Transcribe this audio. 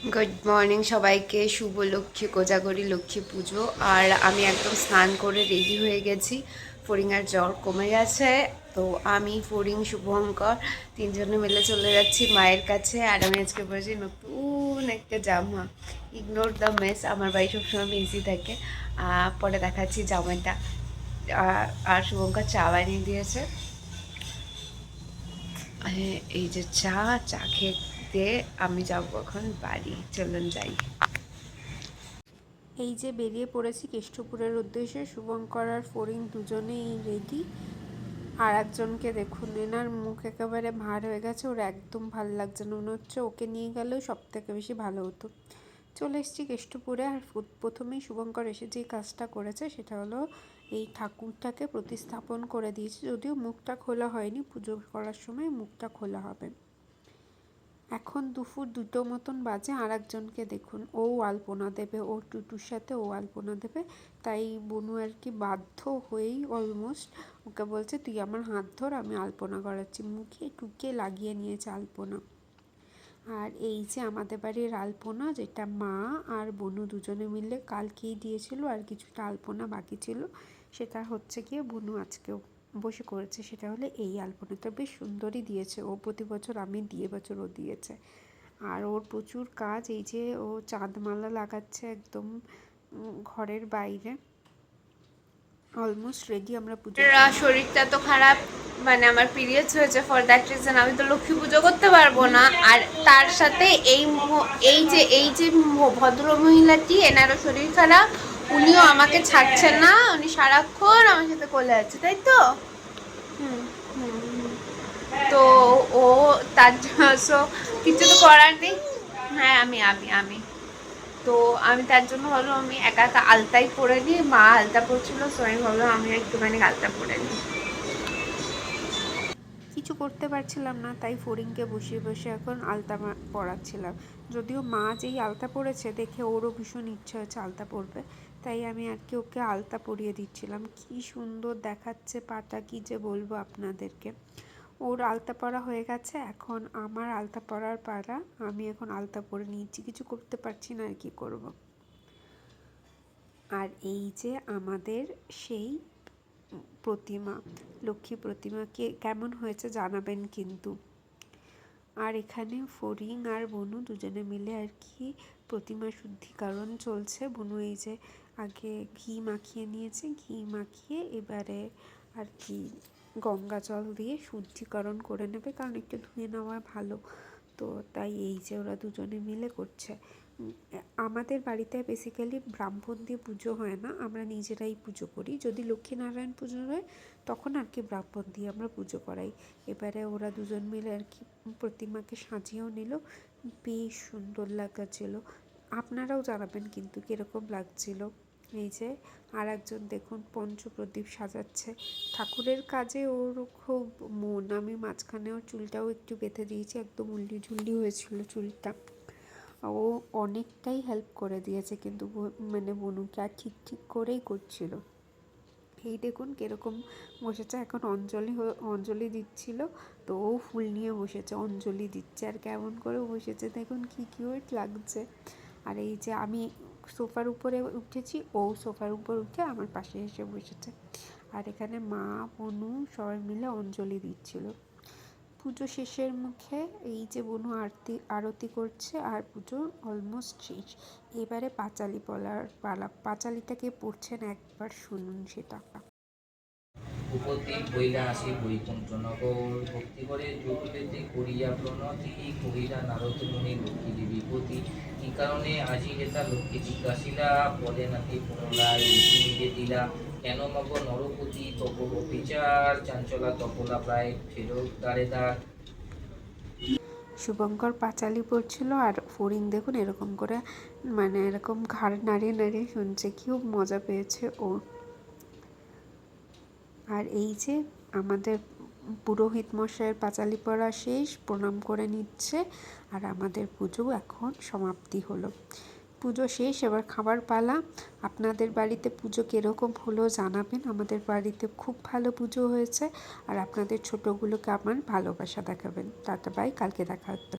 Good morning সবাইকে। শুভ লক্ষ্মী কোজাগরি লক্ষ্মী পুজো। আর আমি একদম স্নান করে রেডি হয়ে গেছি। ফড়িংয়ের জ্বর কমে গেছে, তো আমি ফড়িং, শুভঙ্কর তিনজনে মিলে চলে যাচ্ছি মায়ের কাছে। আর আমি আজকে পড়েছি নতুন একটা জামা। ইগনোর দ্য মেস আমার বাড়ি সবসময় বিজি থাকে। পরে দেখাচ্ছি জামাটা। আর শুভঙ্কর চা বানিয়ে দিয়েছে। এই যে চা চা খেতে আমি যাব এখন বাড়ি, চলুন যাই। এই যে বেরিয়ে পড়েছি কেষ্টপুরের উদ্দেশ্যে, শুভঙ্কর আর ফরিং দুজনেই রেডি আর একজনকে দেখুন, এনার মুখ একেবারে ভার হয়ে গেছে, ওর একদম ভালো লাগছে না। মনে হচ্ছে ওকে নিয়ে গেলেও সব থেকে বেশি ভালো হতো। চলে এসেছি কেষ্টপুরে, আর প্রথমেই শুভঙ্কর এসে যে কাজটা করেছে, সেটা হলো এই ঠাকুরটাকে প্রতিস্থাপন করে দিয়েছে। যদিও মুখটা খোলা হয়নি, পুজো করার সময় মুখটা খোলা হবে। এখন দুপুর দুটো মতন বাজে আর একজনকে দেখুন। ও আলপনা দেবে, ও টুটুর সাথে ও আলপনা দেবে। তাই বনু আর কি বাধ্য হয়েই অলমোস্ট ওকে বলছে, তুই আমার হাত ধর, আমি আলপনা করাচ্ছি। মুখে টুকে লাগিয়ে নিয়েছে আলপনা। আর এই যে আমাদের বাড়ির আলপনা, যেটা মা আর বনু দুজনে মিলে কালকেই দিয়েছিল, আর কিছুটা আলপনা বাকি ছিল, সেটা হচ্ছে গিয়ে বনু আজকেও। বসে করেছে সেটা হলে এই আলপনাটা বেশ সুন্দরই দিয়েছে। ও প্রতি বছর আমি দিয়ে বছর ও দিয়েছে। আর ওর প্রচুর কাজ। এই যে ও চাঁদমালা লাগাচ্ছে একদম ঘরের বাইরে। অলমোস্ট রেডি আমরা পুজো শরীরটা তো খারাপ। মানে আমার পিরিয়ডস হয়েছে ফর দ্যাট রিজন আমি তো লক্ষ্মী পুজো করতে পারব না। আর তার সাথে এই এই যে এই যে ভদ্র মহিলাটি এনারও শরীর খারাপ। উনিও আমাকে ছাড়ছেন না, উনি সারাক্ষণ আমার সাথে কোলে আছে, তাই তো। তো ও তার সো কিছু তো করার নেই। হ্যাঁ আমি আমি আমি। তো আমি তার জন্য ভাবলাম আমি একা একা আলতাই পরে নিই মা আলতা পরছিল সো আমি ভাবলাম আমি একটুখানি আলতা পরে নিই কিছু করতে পারছিলাম না, তাই ফড়িংকে বসিয়ে বসে এখন আলতা পরাচ্ছিলাম যদিও মা যেই আলতা পরেছে দেখে ওরও ভীষণ ইচ্ছা হয়েছে আলতা পরবে তাই আমি আর কি ওকে আলতা পরিয়ে দিচ্ছিলাম। কি সুন্দর দেখাচ্ছে পাটা, কি যে বলব আপনাদেরকে। ওর আলতা পরা হয়ে গেছে, এখন আমার আলতা পরার পাড়া আমি এখন আলতা পরে নিয়েছি। কিছু করতে পারছি না আর কি করব। আর এই যে আমাদের সেই প্রতিমা, লক্ষ্মী প্রতিমাকে কেমন হয়েছে জানাবেন কিন্তু। আর এখানে ফরিং আর বনু দুজনে মিলে আর কি প্রতিমা শুদ্ধিকরণ চলছে। বনু এই যে আগে ঘি মাখিয়ে নিয়েছে, ঘি মাখিয়ে এবারে আর কি গঙ্গা জল দিয়ে শুদ্ধিকরণ করে নেবে, কারণ একটু ধুয়ে নেওয়া ভালো। তো তাই এই যে ওরা দুজনে মিলে করছে। আমাদের বাড়িতে বেসিক্যালি ব্রাহ্মণ দিয়ে পুজো হয় না, আমরা নিজেরাই পুজো করি। যদি লক্ষ্মীনারায়ণ পুজো হয়, তখন আর কি ব্রাহ্মণ দিয়ে আমরা পুজো করাই। এবারে ওরা দুজন মিলে আর কি প্রতিমাকে সাজিয়েও নিল, বেশ সুন্দর লাগাচ্ছিল আপনারাও জানাবেন কিন্তু কীরকম লাগছিল। যে আর একজন দেখুন, পঞ্চপ্রদীপ সাজাচ্ছে। ঠাকুরের কাজে ওর খুব মন। আমি মাঝখানে ওর চুলটাও একটু বেঁধে দিয়েছি, একদম উল্লি ঝুল্লি হয়েছিল চুলটা। ও অনেকটাই হেল্প করে দিয়েছে কিন্তু মানে বনুকে আর ঠিক ঠিক করেই করছিল। এই দেখুন কীরকম বসেছে। এখন অঞ্জলি অঞ্জলি দিচ্ছিল, তো ও ফুল নিয়ে বসেছে, অঞ্জলি দিচ্ছে। আর কেমন করে বসেছে দেখুন কি কিউট লাগছে। আর এই যে আমি সোফার উপরে উঠেছি, ও সোফার উপর উঠে আমার পাশে এসে বসেছে। আর এখানে মা, বনু সবাই মিলে অঞ্জলি দিচ্ছিল। পুজো শেষের মুখে এই যে বনু আরতি আরতি করছে আর পুজো অলমোস্ট শেষ। এবারে পাঁচালি বলার পালা, পাঁচালিটাকে পড়ছেন একবার শুনুন সেটা উপস্থিত বইলা আসি বৈকুণ্ঠ নগর ভক্তি করে যোগ পেতে করিয়া প্রণতি, কহিলা নারদ মুনি লক্ষ্মী দেবী পতি কি কারণে আজি হেতা লক্ষ্মী জিজ্ঞাসিলা? বলে নাকি পুনরায় দিলা। কেন মগ নরপতি তপ বিচার চাঞ্চলা তপলা প্রায় ফেরত দ্বারে দ্বার। শুভঙ্কর পাঁচালি পড়ছিল আর ফরিং দেখুন এরকম করে মানে এরকম ঘাড় নাড়িয়ে নাড়িয়ে শুনছে খুব মজা পেয়েছে ও। আর এই যে আমাদের পুরোহিত মশাইয়ের পাঁচালি পড়া শেষ, প্রণাম করে নিচ্ছে আর আমাদের পুজো এখন সমাপ্তি হলো। পুজো শেষ, এবার খাবার পালা। আপনাদের বাড়িতে পুজো কীরকম হলো জানাবেন। আমাদের বাড়িতে খুব ভালো পুজো হয়েছে আর আপনাদের ছোটোগুলোকে আমার ভালোবাসা দেখাবেন। Tata, bye. কালকে দেখা হচ্ছে।